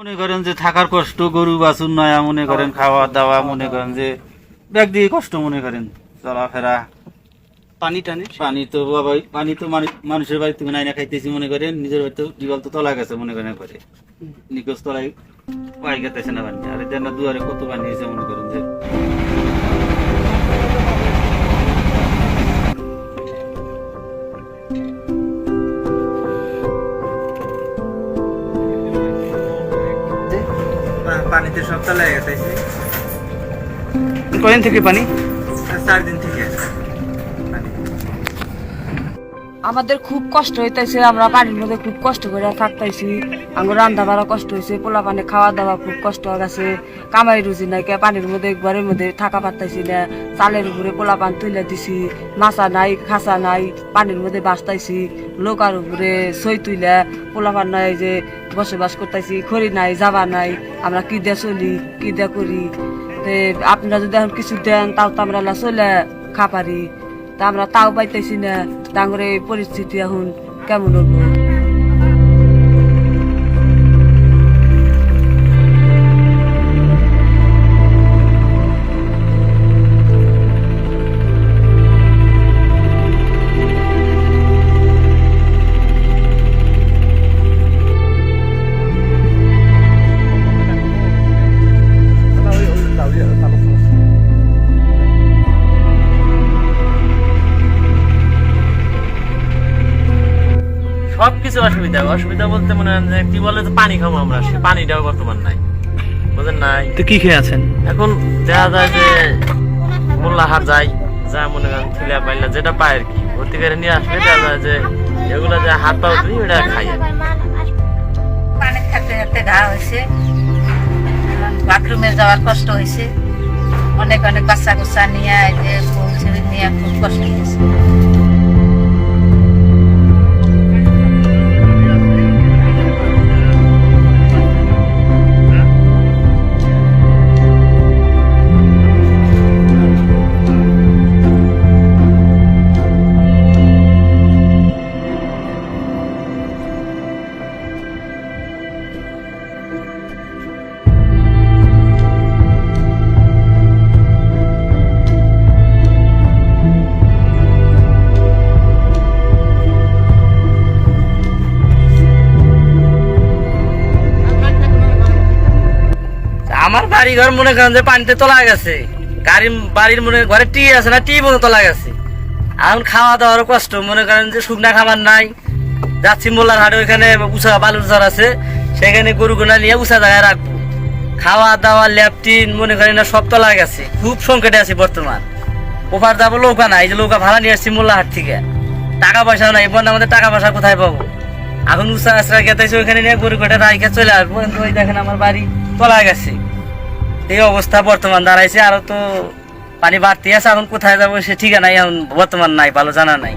মনে করেন যে থাকার কষ্ট গরু বাছুর নয়া মনে করেন খাওয়া দাওয়া মনে করেন যে ব্যাগ দিয়ে কষ্ট মনে করেন চলাফেরা। পানি টানি? পানি তো বাবা পানি তো মানুষের বাড়ি থেকে নাইনা খাইতেছি মনে করেন নিজের বাড়িতে ডিবাল তো তলা গেছে মনে করেন করে নিকোজ তলায় পাই গেতেছে না পানি। আর এটা না দুয়ারে কত পানি হয়েছে মনে করেন যে। পানিতে সপ্তাহ লেগে গেছে। কদিন থেকে পানি? চার দিন আমাদের খুব কষ্ট হইতেছে, আমরা বাড়ির মধ্যে খুব কষ্ট করে থাকতেছি আমার রান্না বাড়া কষ্ট হয়েছে পোলা পানি খাওয়া দাওয়া খুব কষ্ট হয়ে গেছে। কামাই রুজি নাই পানির মধ্যে, ঘরের মধ্যে থাকা পারতাইছি না। চালের উপরে পোলা পান তুলে দিছি, মাছা নাই খাসা নাই, পানির মধ্যে বাঁচতাইছি। লোকার উপরে সই তুইলে, পোলা পান নাই যে বসবাস করতেছি খড়ি নাই যাবা নাই, আমরা কি দিয়ে চলি, কি দিয়ে করি? আপনারা যদি এখন কিছু দেন, তাও তো আমরা চলে খা পারি তা আমরা তাও পাইতেছি না। ডাঙরে পরিস্থিতি এখন কেমন হব সবকিছু অসুবিধা অসুবিধা বলতে মনে হয় যে কি বলে তো পানি খাব আমরা। সে পানিটাও বর্তমান নাই। বুঝেন নাই? তো কি খেয়ে আছেন? এখন দেখা যায় যে মোল্লাহাট যাই যা মনে করেন থিলা পাইলা যেটা পায় আর কি। ভর্তি করে নিয়ে আসলে দেখা যায় যে এগুলো যে হাত পাও ধুই ওটা খাই। পানি থাকতে থাকতে ঘা হয়েছে। বাথরুমে যাওয়ার কষ্ট হয়েছে। অনেক অনেক বাচ্চা কুচ্চা নিয়ে যে নিয়ে খুব কষ্ট হয়েছে। আমার বাড়ি ঘর মনে করেন যে পানিতে তোলা গেছে। গাড়ি বাড়ির মনে ঘরে টি আছে না, টি মতো তোলা গেছে। এখন খাওয়া দাওয়ার কষ্ট, মনে করেন যে শুকনা খাবার নাই। যাচ্ছি মোল্লার হাটে, ওইখানে উষা বালুর চর আছে। সেখানে গরু গোনা নিয়ে উষা জায়গায় রাখব। খাওয়া দাওয়া ল্যাপটিন মনে করেন না, সব তোলা গেছে। খুব সংকটে আছি বর্তমান। ওপার যাব, নৌকা নাই যে নৌকা ভাড়া নিয়ে আসছি মোল্লাহাট থেকে। টাকা পয়সা নাই বন্ধ আমাদের টাকা পয়সা কোথায় পাবো? এখন উষা আশ্রয় গেতেছে ওইখানে নিয়ে গরু কটে রাইকে চলে আসব। ওই দেখেন আমার বাড়ি তোলা গেছে। এই অবস্থা বর্তমান দাঁড়াইছে, আরও তো পানি বাড়তি আছে, এখন কোথায় যাব সে ঠিকানাই এখন বর্তমান নাই, ভালো জানা নাই।